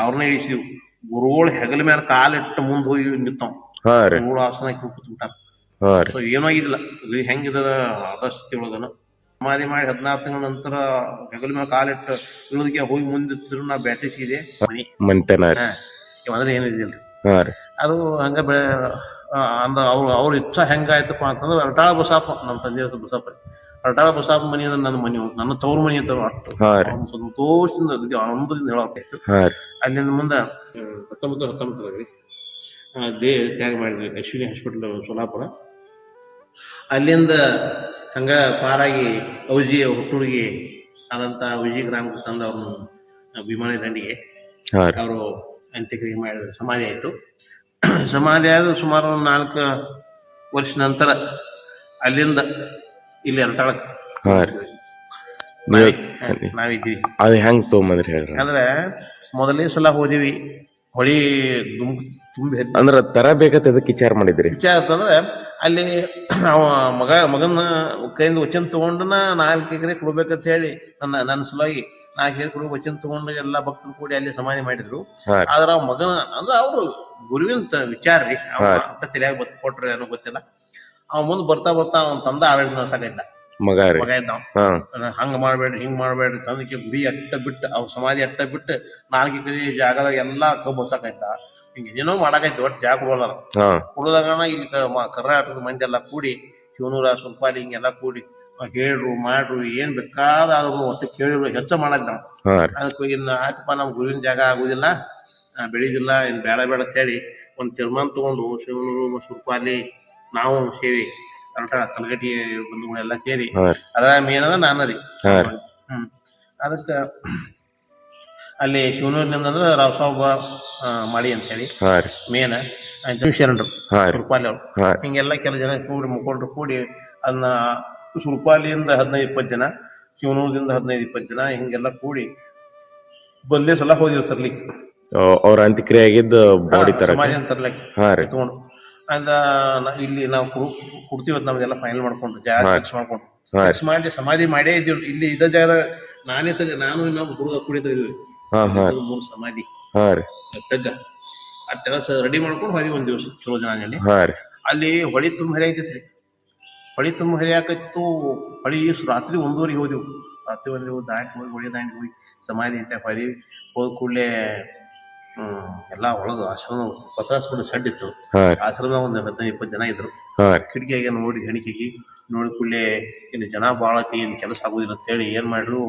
ಅವ್ರನ್ನ ಇಳಿಸಿದ್ವು ಗುರುಗಳು ಹೆಗಲ ಮೇಲೆ ಕಾಲಿಟ್ಟು ಮುಂದೆ ಹೋಗಿ ನಿಂತಾವ್. ಗುರುಗಳು ಆಸನ ಕೂತ್ಬಿಟ್ಟಾರ ಸೊ ಏನೂ ಆಗಿಲ್ಲ ಇದು ಹೆಂಗಿದ ಆದಷ್ಟು ಒಳಗನ ಸಮಾಧಿ ಮಾಡಿ ಹದಿನಾರು ತಿಂಗಳ ನಂತರ ಹೆಗಲ ಮೇಲೆ ಕಾಲಿಟ್ಟು ಇಳಿದಕ್ಕೆ ಹೋಗಿ ಮುಂದೆ ತಿರು ನಾ ಬ್ಯಾಟಿಸಿದೆ ಅಂದ್ರೆ ಏನಿದಿಲ್ರಿ ಹಾ. ಅದು ಹಂಗ ಬೆಳೆ ಅಂದ ಅವ್ರ ಅವ್ರ ಇಚ್ಛಾ ಹೆಂಗಾಯ್ತಪ್ಪ ಅಂತಂದ್ರೆ ಅರಟಾಳ ಬಸಾಪ ನಮ್ಮ ತಂದೆ ಬಸಪ್ಪ ರೀ. ಅರಟಾಳ ಬಸಾಪ ಮನಿ ಅಂದ್ರೆ ನನ್ನ ಮನೆ ನನ್ನ ತವರು ಮನಿ ಅಂತ ಅಷ್ಟು. ಅವ್ನು ಸಂತೋಷದಿಂದ ಆನಂದದಿಂದ ಹೇಳಾಕ್ತಾಯ್ತು ಅಲ್ಲಿಂದ ಮುಂದೆ ಹತ್ತೊಂಬತ್ತು ಹತ್ತೊಂಬತ್ತರಲ್ಲಿ ದೇ ತ್ಯಾಗ ಮಾಡಿದ್ವಿ. ಅಶ್ವಿನಿ ಹಾಸ್ಪಿಟಲ್ ಸೋಲಾಪುರ. ಅಲ್ಲಿಂದ ಹಂಗ ಪಾರಾಗಿ ಔಜಿಯ ಹುಟ್ಟುಡುಗಿ ಆದಂತ ಔಜಿ ಗ್ರಾಮಕ್ಕೆ ತಂದು ಅವ್ರನ್ನ ವಿಮಾನ ದಂಡಿಗೆ. ಅವರು ಅಂತ್ಯಕ್ರಿಯೆ ಮಾಡಿದ್ರು. ಸಮಾಧಿ ಆಯಿತು. ಸಮಾಧಿ ಆದ ಸುಮಾರು ನಾಲ್ಕು ವರ್ಷ ನಂತರ ಅಲ್ಲಿಂದ ಇಲ್ಲಿ ಎರಟಾಳಕ್ಕೆ ಹಾ ರೀ. ನೀವ್ ನಾವಿದ್ವಿ ಅದು ಹೆಂಗ್ ತಗೊಂಬಂದ್ರಿ ಹೇಳ್ರಿ? ಅಂದ್ರೆ ಮೊದಲನೇ ಸಲ ಹೋದಿವಿ. ಹೊಳಿ ದುಮ್ ತುಂಬಿ ಅಂದ್ರೆ ಅಂದ್ರ ತರ ಬೇಕಂತ ಎದಕ್ ವಿಚಾರ ಮಾಡಿದ್ರಿ? ವಿಚಾರ ಅಂತಂದ್ರೆ ಅಲ್ಲಿ ಅವ ಮಗ ಮಗನ ಕೈಯಿಂದ ವಚನ ತಗೊಂಡನ ನಾಲ್ಕು ಎಕರೆ ಕೊಡ್ಬೇಕಂತ ಹೇಳಿ ನನ್ನ ನನ್ನ ಸಲುವಾಗಿ ನಾಲ್ಕು ಎಕರೆ ಕೊಡು ವಚನ ತಗೊಂಡು ಎಲ್ಲಾ ಭಕ್ತರು ಕೂಡಿ ಅಲ್ಲಿ ಸಮಾಧಿ ಮಾಡಿದ್ರು. ಹಾ ರೀ. ಆದ್ರ ಅವ್ ಮಗನ ಅಂದ್ರೆ ಅವ್ರು ಗುರುವಿನ ತ- ವಿಚಾರ ರೀ. ಅವ ಹಾ. ಅಂತ ತಲೆಯಾಗ ಬತ್ ಕೊಟ್ರೆ ಏನೋ ಗೊತ್ತಿಲ್ಲ. ಅವ ಮುಂದ್ ಬರ್ತಾ ಬರ್ತಾ ಅವ್ನ ತಂದ ಆಡಳಿತ ನಡ್ಸಕೈತ ಮಗ ರೀ. ಮಗ ಇದ್ದ ಹಾ. ಹಂಗ ಮಾಡ್ಬೇಡ್ರಿ ಹಿಂಗ್ ಮಾಡ್ಬೇಡ್ರಿ ತಂದಕ್ಕೆ ಗುಡಿ ಅಟ್ಟ ಬಿಟ್ಟು ಅವ್ ಸಮಾಧಿ ಅಟ್ಟ ಬಿಟ್ಟು ನಾಲ್ಕು ಎಕರೆ ಜಾಗದಾಗ ಎಲ್ಲಾ ಕಬ್ಬು ಹೊಸಕೈತ ಹಿಂಗ ಏನೋ ಮಾಡಕೈತಿ ಒಟ್ಟು ಜಾಗ ಕೊಡೋಲ್ಲ. ಹಾ. ಕುಡ್ದಾಗಣ ಇಲ್ಲಿ ಕ- ಮ- ಕರ್ನಾಟಕದ ಮಂದಿ ಎಲ್ಲ ಕೂಡಿ ಶಿವನೂರ ಸುಲ್ಪಾಲಿ ಹಿಂಗೆಲ್ಲ ಕೂಡಿ ಹೇಳ್ರು ಮಾಡ್ರು ಏನ್ ಬೇಕಾದ್ರು ಒಟ್ಟು ಕೇಳಿರು ಹೆಚ್ಚ ಮಾಡಕ್ ನಾವು. ಹಾ ರೀ. ಅದಕ್ಕೆ ಇನ್ನು ಆಯ್ತಪ್ಪ ನಮ್ ಗುರುವಿನ ಜಾಗ ಆಗುದಿಲ್ಲ ಆ, ಬೆಳೆಯುದಿಲ್ಲ ಇನ್ ಬೇಡ ಬೇಡ ಅಂತ ಹೇಳಿ ಒಂದ್ ತೀರ್ಮಾನ ತಗೊಂಡು ಶಿವನೂರು ಸುಲ್ಪಾಲಿ ನಾವು ಸೇರಿ ಅಂತ ತಲಗಟ್ಟಿ ಬಂಧುಗಳೆಲ್ಲ ಸೇರಿ ಅದರ ರೀ. ಅದ್ರ ಮೇನ್ ಅದ ನಾನು ರೀ. ಹ್ಮ್. ಅದಕ್ಕ ಅಲ್ಲಿ ಶಿವನೂರಿನಿಂದ ಅಂದ್ರೆ ರಾವ್ ಮಾಡಿ ಅಂತ ಹೇಳಿ. ಮೇನ್ ಶರಣರು ಸುರ್ಪಾಲಿ ಅವರು. ಹಿಂಗೆಲ್ಲ ಕೆಲ ಜನ ಕೂಡಿ ಮುಕೊಂಡ್ರು ಕೂಡಿ ಅದನ್ನ ಸುರ್ಪಾಲಿಯಿಂದ ಹದಿನೈದು ಇಪ್ಪತ್ತು ಜನ ಶಿವನೂರದಿಂದ ಹದಿನೈದು ಇಪ್ಪತ್ತು ಜನ ಹಿಂಗೆಲ್ಲ ಕೂಡಿ ಬಂದೇ ಸಲ ಹೋದಿವ್ ತರ್ಲಿಕ್ಕೆ. ಅವ್- ಅವ್ರ ಅಂತ್ಯಕ್ರಿಯೆ ಆಗಿದ್ದ ಬಾಡಿ ತರ ಸಮಾಜ ತರ್ಲಿಕ್ಕೆ. ತಗೊಂಡು ಅಂದ ಇಲ್ಲಿ ನಾವು ಕೊಡ್ತೀವಿ ನಮ್ದೆಲ್ಲ ಫೈನಲ್ ಮಾಡ್ಕೊಂಡು ಜಾಗ. ಫಿಕ್ಸ್ ಮಾಡ್ಕೊಂಡು. ಫಿಕ್ಸ್ ಮಾಡಿ ಸಮಾಧಿ ಮಾಡೇ ಇದ್ದೀವಿ. ಇಲ್ಲಿ ಇದ ಜಾಗದಾಗ ನಾನೇ ತಗ ನಾನು ಇನ್ನೊಬ್ಬ ಹುಡುಗ ಕೂಡಿ ತೆಗೆದ್ವಿ ಹಾ ಹಾ. ಮೂರು ಸಮಾಧಿ. ತಗ್ಗ. ಅಟ್ಟೆಲ್ಲ ರೆಡಿ ಮಾಡ್ಕೊಂಡು ಹೋದಿ ಒಂದ್ ದಿವಸ ಚಲೋ ಜನ ಹೇಳಿ ಅಲ್ಲಿ ಹೊಳಿ ತುಂಬ ಹರಿ ಐತೈತ್ರಿ ಹೊಳಿ ತುಂಬ ಹರಿ ಹೊಳಿ ರಾತ್ರಿ ಒಂದೂವರೆಗೆ ಹೋದೆವು. ರಾತ್ರಿ ಒಂದೂವರೆ ದಾಟಿ ಹೋಗಿ ಹೊಳಿ ದಾಂಡಿ ಹೋಗಿ ಸಮಾಧಿ ಅಂತ ಹೋದಿವಿ ಹೋದ ಕೂಡಲೇ ಹ್ಮ್ ಎಲ್ಲಾ ಒಳಗ ಆಶ್ರಮ ಪತ್ರಾಸ್ಪದ ಸೆಡ್ ಇತ್ತು. ಆಶ್ರಮ ಒಂದು ಹದಿನೈದು ಇಪ್ಪತ್ತು ಜನ ಇದ್ರು. ಕಿಟಕಿಯಾಗೆ ನೋಡಿ ಹೆಣಿಕೆಗೆ ನೋಡಿ ಕೂಡಲೇ ಇಲ್ಲಿ ಜನ ಭಾಳ ಐತಿ ಏನ್ ಕೆಲಸ ಆಗೋದಿಲ್ಲ ಅಂತ ಹೇಳಿ ಏನ್ ಮಾಡ್ರು